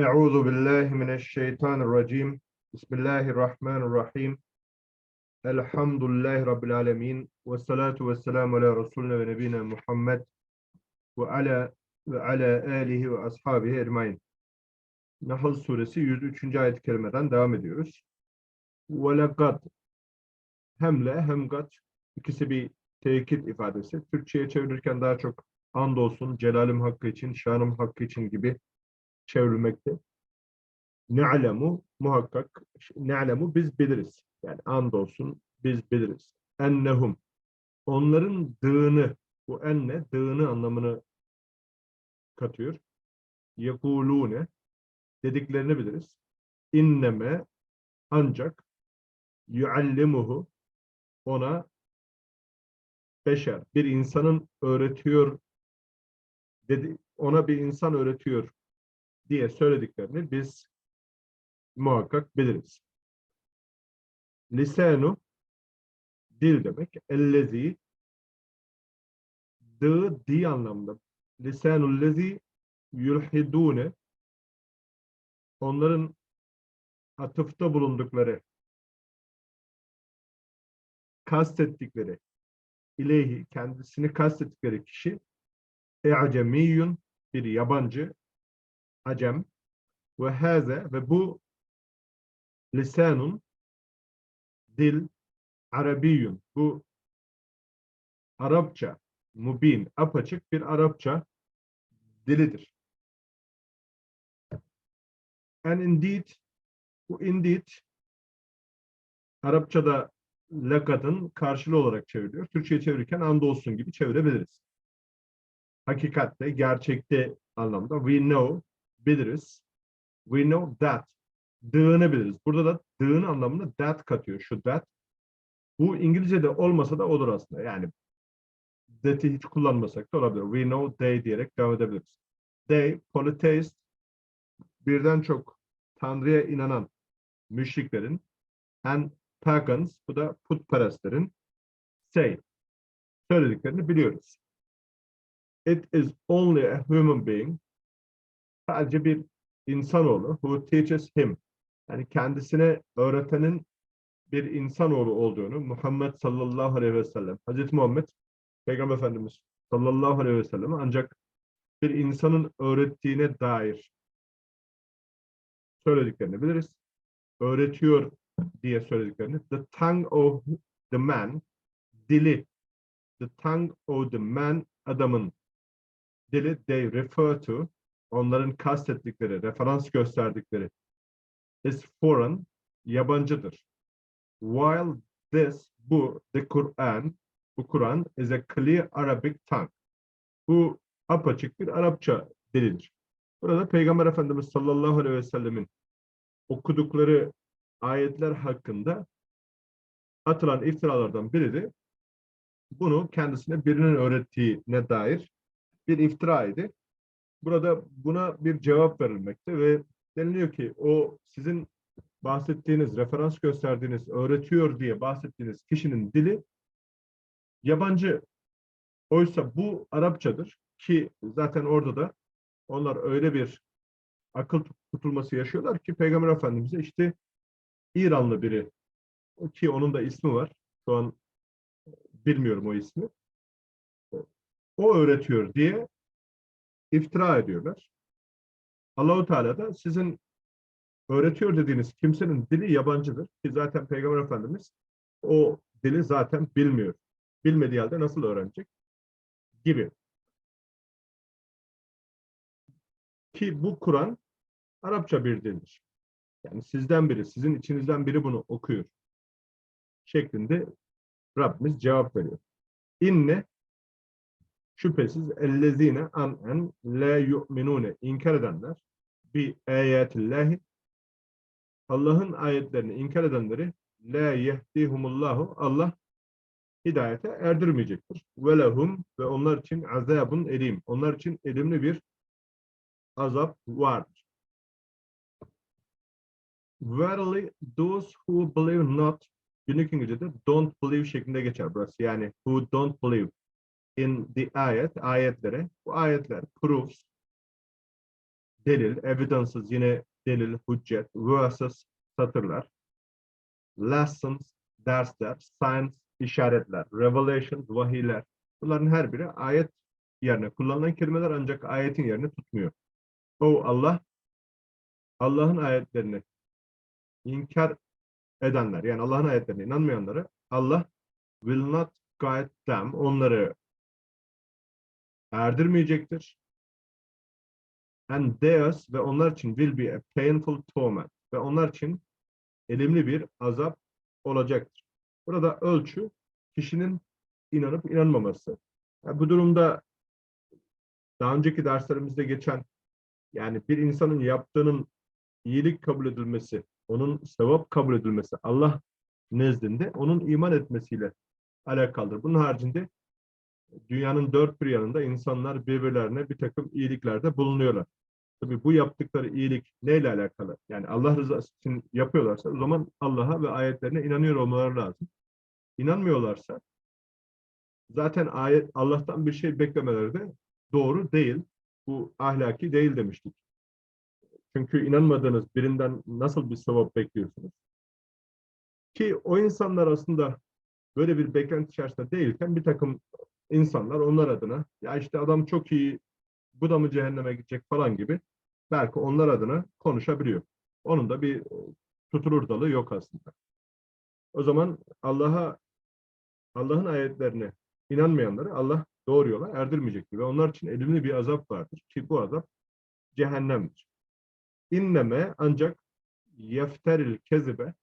Euzu billahi mineşşeytanirracim. Bismillahirrahmanirrahim. Elhamdülillahi rabbil alamin. Ve salatu vesselamu ala resulina ve nebina Muhammed ve ala ve ala alihi ve ashabihi ecmaîn. Nahl suresi 103. ayet-i devam ediyoruz. Ve lekad hemle hem gat ikisi bir tekit ifadesi. Türkçe'ye çevirirken daha çok andolsun celalim hakkı için, şanım hakkı için gibi çevrilmekte. Ne'lemu muhakkak ne'lemu biz biliriz. Yani andolsun biz biliriz. Ennehum onların dığını bu enne dığını anlamını katıyor. Yekulune dediklerini biliriz. İnneme ancak yuallimuhu ona beşer bir insanın öğretiyor dedi ona bir insan öğretiyor diye söylediklerini biz muhakkak biliriz. Lisanu dil demek. Ellezi dı di anlamında. Lisanul lezi yulhidune onların atıfta bulundukları kastettikleri ileyhi kendisini kastettikleri kişi e'acemiyyun bir yabancı acem ve haze ve bu lisanun dil arabiyyun bu Arapça mubin apaçık bir Arapça dilidir. And indeed bu indeed Arapçada lakadın karşılığı olarak çevriliyor. Türkçe'ye çevirirken andolsun gibi çevirebiliriz. Hakikatte, gerçekte anlamda we know biliriz. We know that. Dığını biliriz. Burada da dığın anlamında that katıyor. Şu that. Bu İngilizce'de olmasa da olur aslında. Yani that'i hiç kullanmasak da olabilir. We know they diyerek devam edebiliriz. They, polytheist, birden çok Tanrı'ya inanan müşriklerin and pagans, bu da putperestlerin say, söylediklerini biliyoruz. It is only a human being sadece bir insanoğlu who teaches him yani kendisine öğretenin bir insanoğlu olduğunu Muhammed sallallahu aleyhi ve sellem Hazreti Muhammed Peygamber Efendimiz sallallahu aleyhi ve sellem ancak bir insanın öğrettiğine dair söylediklerini biliriz. Öğretiyor diye söylediklerini. The tongue of the man dili the tongue of the man adamın dili they refer to onların kastettikleri, referans gösterdikleri is foreign, yabancıdır. While this, bu, the Quran, bu Kur'an is a clear Arabic tongue. Bu apaçık bir Arapça dilidir. Burada Peygamber Efendimiz sallallahu aleyhi ve sellemin okudukları ayetler hakkında atılan iftiralardan biri bunu kendisine birinin öğrettiğine dair bir iftira idi. Burada buna bir cevap verilmekte ve deniliyor ki o sizin bahsettiğiniz, referans gösterdiğiniz, öğretiyor diye bahsettiğiniz kişinin dili yabancı. Oysa bu Arapçadır ki zaten orada da onlar öyle bir akıl tutulması yaşıyorlar ki Peygamber Efendimiz'e işte İranlı biri ki onun da ismi var. Şu an bilmiyorum o ismi. O öğretiyor diye iftira ediyorlar. Allahu Teala da sizin öğretiyor dediğiniz kimsenin dili yabancıdır ki zaten Peygamber Efendimiz o dili zaten bilmiyor. Bilmediği halde nasıl öğrenecek? Gibi. Ki bu Kur'an Arapça bir dildir. Yani sizden biri, sizin içinizden biri bunu okuyor. Şeklinde Rabbimiz cevap veriyor. İnne şüphesiz ellezine anen la yu'minune inkar edenler bi ayetillahi Allah'ın ayetlerini inkar edenleri la yehdihumullahu Allah hidayete erdirmeyecektir. Ve lehum ve onlar için azabun elim. Onlar için elimli bir azap vardır. Verily those who believe not günlük İngilizce'de don't believe şeklinde geçer burası. Yani who don't believe in the ayet, ayetlere. Bu ayetler proves delil, evidences yine delil, hüccet, verses satırlar, lessons dersler, signs işaretler, revelations vahiyler. Bunların her biri ayet yerine kullanılan kelimeler ancak ayetin yerini tutmuyor. O Allah Allah'ın ayetlerini inkar edenler yani Allah'ın ayetlerine inanmayanları Allah will not guide them onları erdirmeyecektir. And theirs ve onlar için will be a painful torment ve onlar için elimli bir azap olacaktır. Burada ölçü kişinin inanıp inanmaması. Yani bu durumda daha önceki derslerimizde geçen yani bir insanın yaptığının iyilik kabul edilmesi, onun sevap kabul edilmesi Allah nezdinde onun iman etmesiyle alakalıdır. Bunun haricinde dünyanın dört bir yanında insanlar birbirlerine bir takım iyiliklerde bulunuyorlar. Tabii bu yaptıkları iyilik neyle alakalı? Yani Allah rızası için yapıyorlarsa o zaman Allah'a ve ayetlerine inanıyor olmaları lazım. İnanmıyorlarsa zaten ayet Allah'tan bir şey beklemeleri de doğru değil. Bu ahlaki değil demiştik. Çünkü inanmadığınız birinden nasıl bir sevap bekliyorsunuz? Ki o insanlar aslında böyle bir beklenti içerisinde değilken bir takım insanlar onlar adına ya işte adam çok iyi bu da mı cehenneme gidecek falan gibi belki onlar adına konuşabiliyor. Onun da bir tutulur dalı yok aslında. O zaman Allah'a Allah'ın ayetlerine inanmayanları Allah doğru yola erdirmeyecektir ve onlar için elimli bir azap vardır ki bu azap cehennemdir. İnneme ancak yefteril kezibe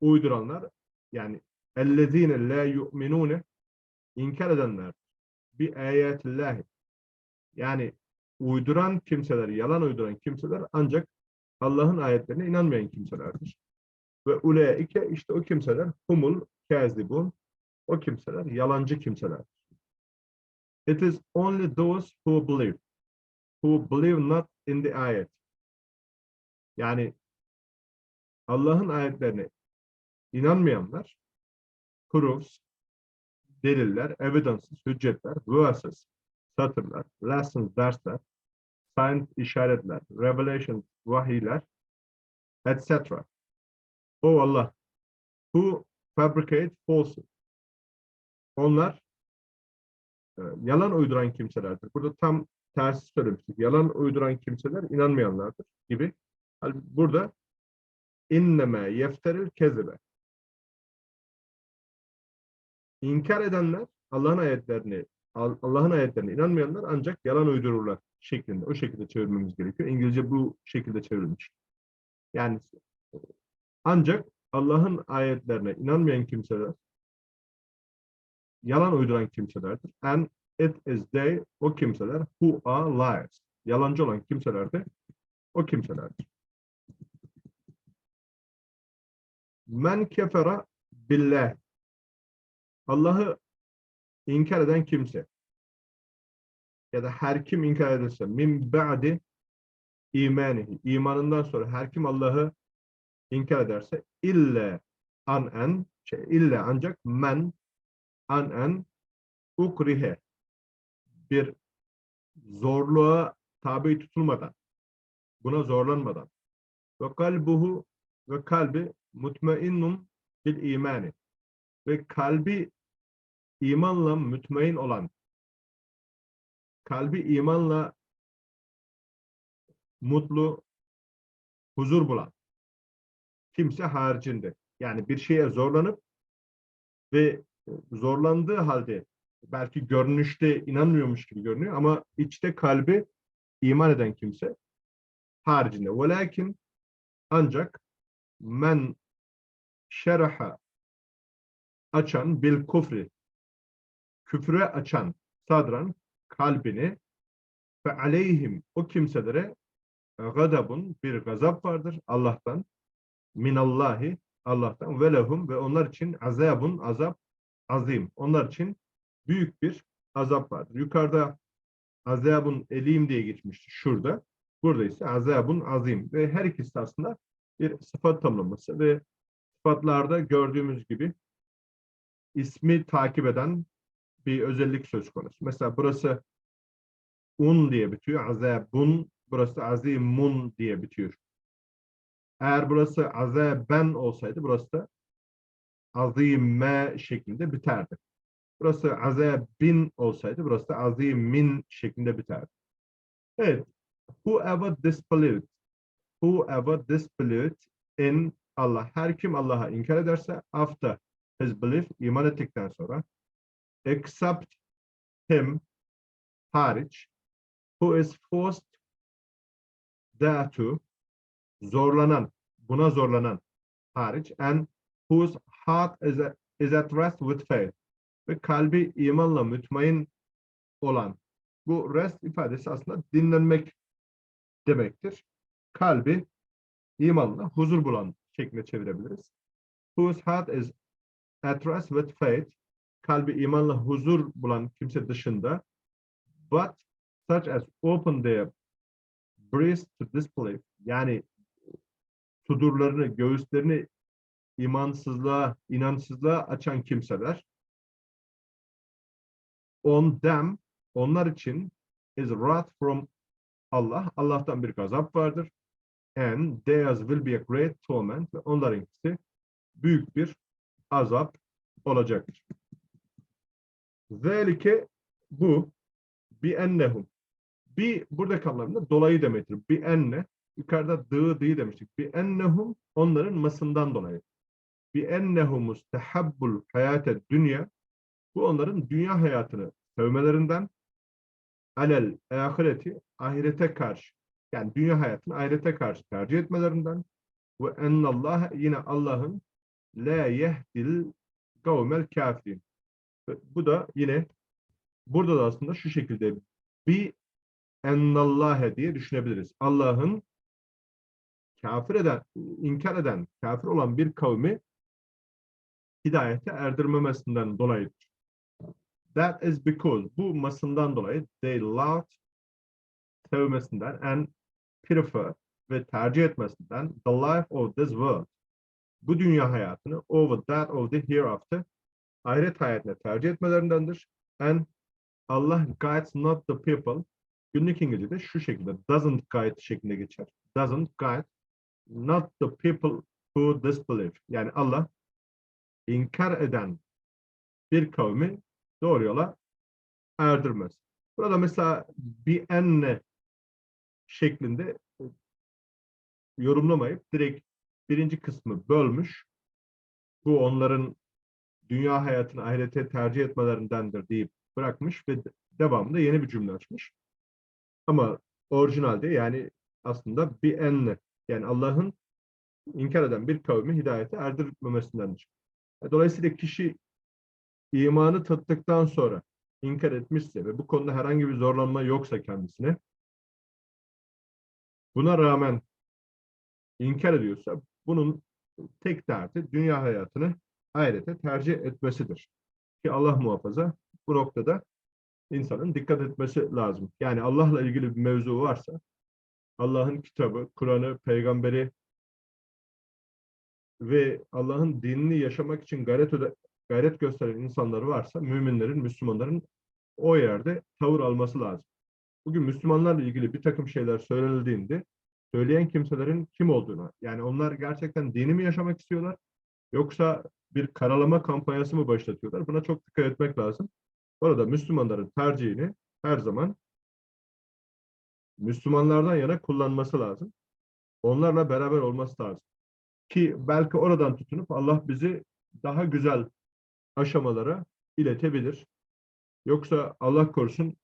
uyduranlar yani ellezine la yu'minune inkar edenler bi ayetillahi yani uyduran kimseler, yalan uyduran kimseler ancak Allah'ın ayetlerine inanmayan kimselerdir. Ve uleike işte o kimseler humul kazibun o kimseler yalancı kimselerdir. It is only those who believe who believe not in the ayet. Yani Allah'ın ayetlerine inanmayanlar proofs, deliller, evidences, hüccetler, verses, satırlar, lessons, dersler, signs, işaretler, revelations, vahiyler, etc. O Allah, who fabricate falsehood. Onlar e, yalan uyduran kimselerdir. Burada tam tersi söylemiştik. Yalan uyduran kimseler inanmayanlardır gibi. Burada inneme yefteril kezibe. İnkar edenler Allah'ın ayetlerini Al- Allah'ın ayetlerine inanmayanlar ancak yalan uydururlar şeklinde. O şekilde çevirmemiz gerekiyor. İngilizce bu şekilde çevrilmiş. Yani ancak Allah'ın ayetlerine inanmayan kimseler yalan uyduran kimselerdir. And it is they, o kimseler who are liars. Yalancı olan kimseler de o kimselerdir. Men kefera billah. Allah'ı inkar eden kimse ya da her kim inkar ederse min ba'di imanihi imanından sonra her kim Allah'ı inkar ederse ille an en şey, ille ancak men an en ukrihe bir zorluğa tabi tutulmadan buna zorlanmadan. Ve kalbuhu ve kalbi mutmainnun bil imani. Ve kalbi imanla mütmain olan, kalbi imanla mutlu, huzur bulan kimse haricinde. Yani bir şeye zorlanıp ve zorlandığı halde belki görünüşte inanmıyormuş gibi görünüyor ama içte kalbi iman eden kimse haricinde. Velakin ancak men şeraha açan bil kufri küfre açan sadran kalbini ve aleyhim o kimselere gadabun bir gazap vardır Allah'tan minallahi Allah'tan ve lehum ve onlar için azabun azap azim. Onlar için büyük bir azap vardır. Yukarıda azabun elim diye geçmişti şurada. Burada ise azabun azim ve her ikisi aslında bir sıfat tanımlaması ve sıfatlarda gördüğümüz gibi ismi takip eden bir özellik söz konusu. Mesela burası un diye bitiyor. Azabun burası azimun diye bitiyor. Eğer burası azaben olsaydı burası da azime şeklinde biterdi. Burası azabin olsaydı burası da azimin şeklinde biterdi. Evet. Whoever disbelieved whoever disbelieved in Allah. Her kim Allah'a inkar ederse after his belief iman ettikten sonra except him hariç who is forced thereto zorlanan buna zorlanan hariç and whose heart is, at- is at rest with faith ve kalbi imanla mütmain olan bu rest ifadesi aslında dinlenmek demektir. Kalbi imanla huzur bulan şeklinde çevirebiliriz. Whose heart is at rest with faith kalbi imanla huzur bulan kimse dışında but such as open their breast to disbelief yani sudurlarını, göğüslerini imansızlığa, inançsızlığa açan kimseler on them, onlar için is wrath from Allah, Allah'tan bir gazap vardır. And theirs will be a great torment. Ve onlarınkisi büyük bir azap olacaktır. Zelike bu bi ennehum. Bir buradaki anlamda dolayı demektir. Bi enne yukarıda dığı dığı demiştik. Bi ennehum onların masından dolayı. Bi ennehumus tehabbul hayate dünya bu onların dünya hayatını sevmelerinden alel ahireti ahirete karşı yani dünya hayatını ahirete karşı tercih etmelerinden ve ennallah yine Allah'ın la yehdil kavmel kafirin. Bu da yine burada da aslında şu şekilde bir ennallâhe diye düşünebiliriz. Allah'ın kafir eden, inkar eden, kafir olan bir kavmi hidayete erdirmemesinden dolayıdır. That is because bu masından dolayı they loved sevmesinden and prefer ve tercih etmesinden the life of this world bu dünya hayatını over that of the hereafter ahiret hayatına tercih etmelerindendir. And Allah guides not the people günlük İngilizce'de şu şekilde doesn't guide şeklinde geçer. Doesn't guide not the people who disbelieve. Yani Allah inkar eden bir kavmi doğru yola erdirmez. Burada mesela bir enne şeklinde yorumlamayıp direkt birinci kısmı bölmüş. Bu onların dünya hayatını ahirete tercih etmelerindendir deyip bırakmış ve devamında yeni bir cümle açmış. Ama orijinalde yani aslında bir enne yani Allah'ın inkar eden bir kavmi hidayete erdirmemesindendir. Dolayısıyla kişi imanı tattıktan sonra inkar etmişse ve bu konuda herhangi bir zorlanma yoksa kendisine buna rağmen inkar ediyorsa bunun tek derdi dünya hayatını ahirete tercih etmesidir. Ki Allah muhafaza bu noktada insanın dikkat etmesi lazım. Yani Allah'la ilgili bir mevzu varsa Allah'ın kitabı, Kur'an'ı, peygamberi ve Allah'ın dinini yaşamak için gayret, gayret gösteren insanlar varsa müminlerin, Müslümanların o yerde tavır alması lazım. Bugün Müslümanlarla ilgili bir takım şeyler söylenildiğinde söyleyen kimselerin kim olduğuna, yani onlar gerçekten dini mi yaşamak istiyorlar yoksa bir karalama kampanyası mı başlatıyorlar? Buna çok dikkat etmek lazım. Orada Müslümanların tercihini her zaman Müslümanlardan yana kullanması lazım. Onlarla beraber olması lazım. Ki belki oradan tutunup Allah bizi daha güzel aşamalara iletebilir. Yoksa Allah korusun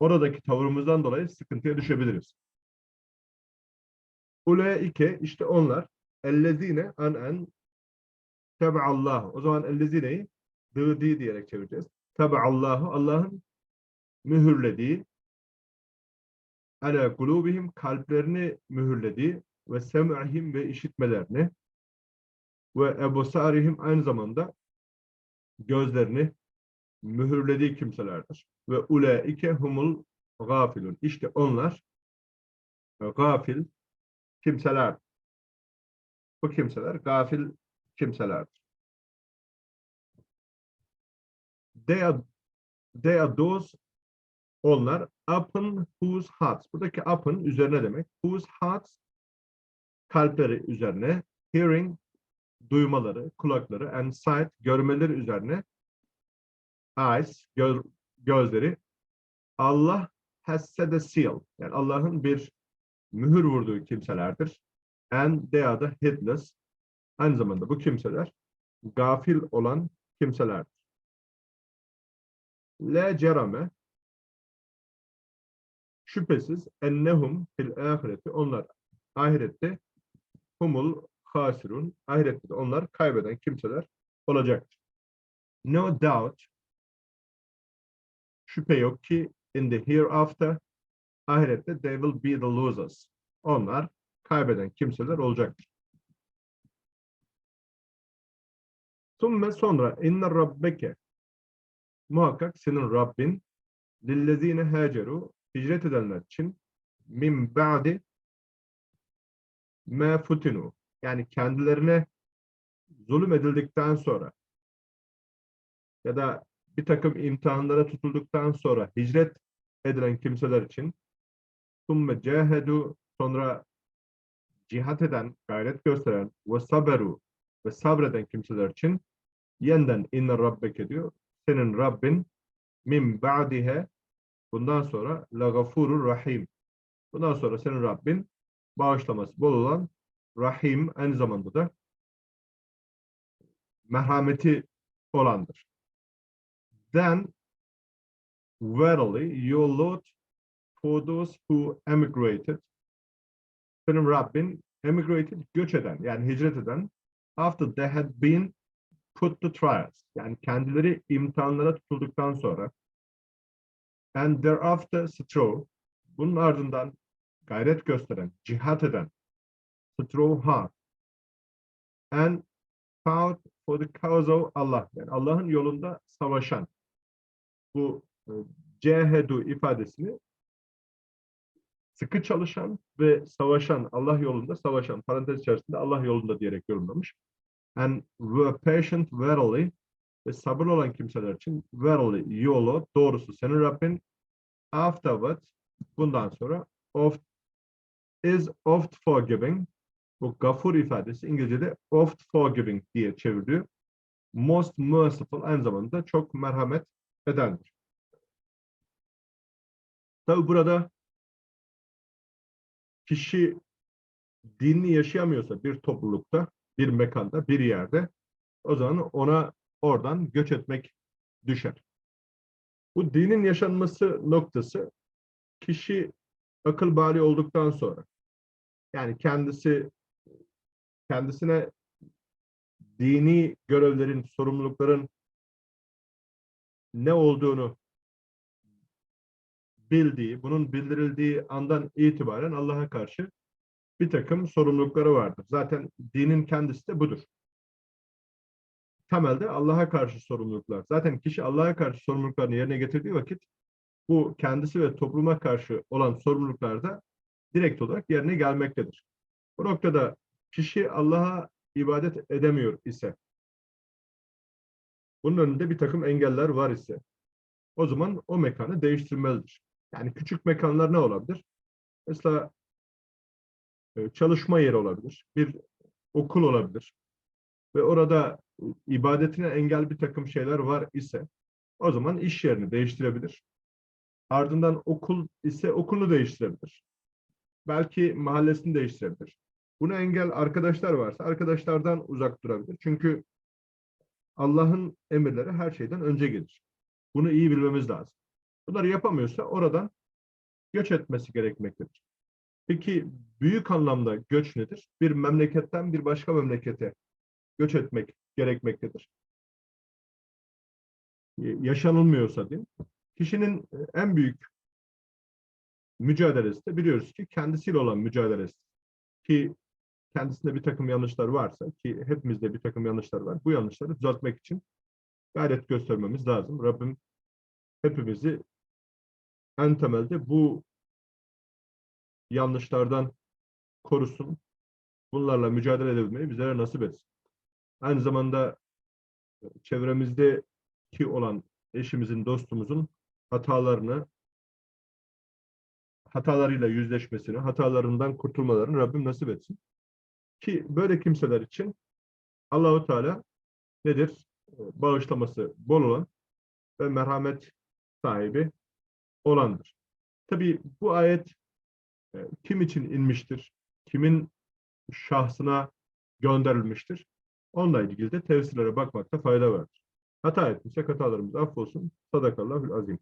oradaki tavrımızdan dolayı sıkıntıya düşebiliriz. Ulaike işte onlar ellezine an en tebeallah. O zaman ellezineyi dıdi diyerek çevireceğiz. Tebeallahu Allah'ın mühürlediği ala kulubihim kalplerini mühürlediği ve sem'ihim ve işitmelerini ve ebosarihim aynı zamanda gözlerini mühürlediği kimselerdir. Ve ulaike humul gafilun. İşte onlar gafil kimseler. Bu kimseler gafil kimselerdir. They are, they are those Onlar upon whose hearts. Buradaki upon üzerine demek. Whose hearts kalpleri üzerine. Hearing duymaları, kulakları and sight görmeleri üzerine. Eyes göz, gözleri. Allah has set a seal. Yani Allah'ın bir mühür vurduğu kimselerdir. And they are the heedless. Aynı zamanda bu kimseler gafil olan kimselerdir. La cerame şüphesiz ennehum fil ahireti onlar ahirette humul hasirun ahirette de onlar kaybeden kimseler olacaktır. No doubt şüphe yok ki in the hereafter ahirette they will be the losers. Onlar kaybeden kimseler olacaktır. Sümme sonra inne rabbeke. Muhakkak senin Rabbin lillezine haceru hicret edenler için min ba'di ma futinu yani kendilerine zulüm edildikten sonra ya da bir takım imtihanlara tutulduktan sonra hicret edilen kimseler için sümme cahedu sonra cihat eden, gayret gösteren ve saberu ve sabreden kimseler için yeniden inne rabbeke diyor. Senin Rabbin min ba'dihe bundan sonra la rahim. Bundan sonra senin Rabbin bağışlaması bol olan Rahim aynı zamanda da merhameti olandır. Then verily your Lord for those who emigrated senin Rabbin emigrated göç eden yani hicret eden after they had been put to trials. Yani kendileri imtihanlara tutulduktan sonra. And thereafter strove bunun ardından gayret gösteren, cihat eden strove hard and fought for the cause of Allah. Yani Allah'ın yolunda savaşan bu e, cehedu ifadesini sıkı çalışan ve savaşan, Allah yolunda savaşan, parantez içerisinde Allah yolunda diyerek yorumlamış. And were patient verily ve sabırlı olan kimseler için verily yolu doğrusu senin Rabbin afterwards bundan sonra oft is oft forgiving bu gafur ifadesi İngilizce'de oft forgiving diye çevriliyor. Most merciful aynı zamanda çok merhamet edendir. Tabi burada kişi dinini yaşayamıyorsa bir toplulukta, bir mekanda, bir yerde o zaman ona oradan göç etmek düşer. Bu dinin yaşanması noktası kişi akıl bali olduktan sonra yani kendisi kendisine dini görevlerin, sorumlulukların ne olduğunu bildiği, bunun bildirildiği andan itibaren Allah'a karşı bir takım sorumlulukları vardır. Zaten dinin kendisi de budur. Temelde Allah'a karşı sorumluluklar. Zaten kişi Allah'a karşı sorumluluklarını yerine getirdiği vakit bu kendisi ve topluma karşı olan sorumluluklar da direkt olarak yerine gelmektedir. Bu noktada kişi Allah'a ibadet edemiyor ise, bunun önünde bir takım engeller var ise, o zaman o mekanı değiştirmelidir. Yani küçük mekanlar ne olabilir? Mesela e, çalışma yeri olabilir, bir okul olabilir ve orada ibadetine engel bir takım şeyler var ise o zaman iş yerini değiştirebilir. Ardından okul ise okulunu değiştirebilir. Belki mahallesini değiştirebilir. Buna engel arkadaşlar varsa arkadaşlardan uzak durabilir. Çünkü Allah'ın emirleri her şeyden önce gelir. Bunu iyi bilmemiz lazım. Bunları yapamıyorsa oradan göç etmesi gerekmektedir. Peki büyük anlamda göç nedir? Bir memleketten bir başka memlekete göç etmek gerekmektedir. Yaşanılmıyorsa değil Kişinin en büyük mücadelesi de biliyoruz ki kendisiyle olan mücadelesi. Ki kendisinde bir takım yanlışlar varsa ki hepimizde bir takım yanlışlar var. Bu yanlışları düzeltmek için gayret göstermemiz lazım. Rabbim hepimizi en temelde bu yanlışlardan korusun. Bunlarla mücadele edebilmeyi bizlere nasip etsin. Aynı zamanda çevremizdeki olan eşimizin, dostumuzun hatalarını hatalarıyla yüzleşmesini, hatalarından kurtulmalarını Rabbim nasip etsin. Ki böyle kimseler için Allahu Teala nedir? Bağışlaması bol olan ve merhamet sahibi olandır. Tabii bu ayet e, kim için inmiştir? Kimin şahsına gönderilmiştir? Onunla ilgili de tefsirlere bakmakta fayda vardır. Hata etmişsek hatalarımız affolsun. Sadakallahül azim.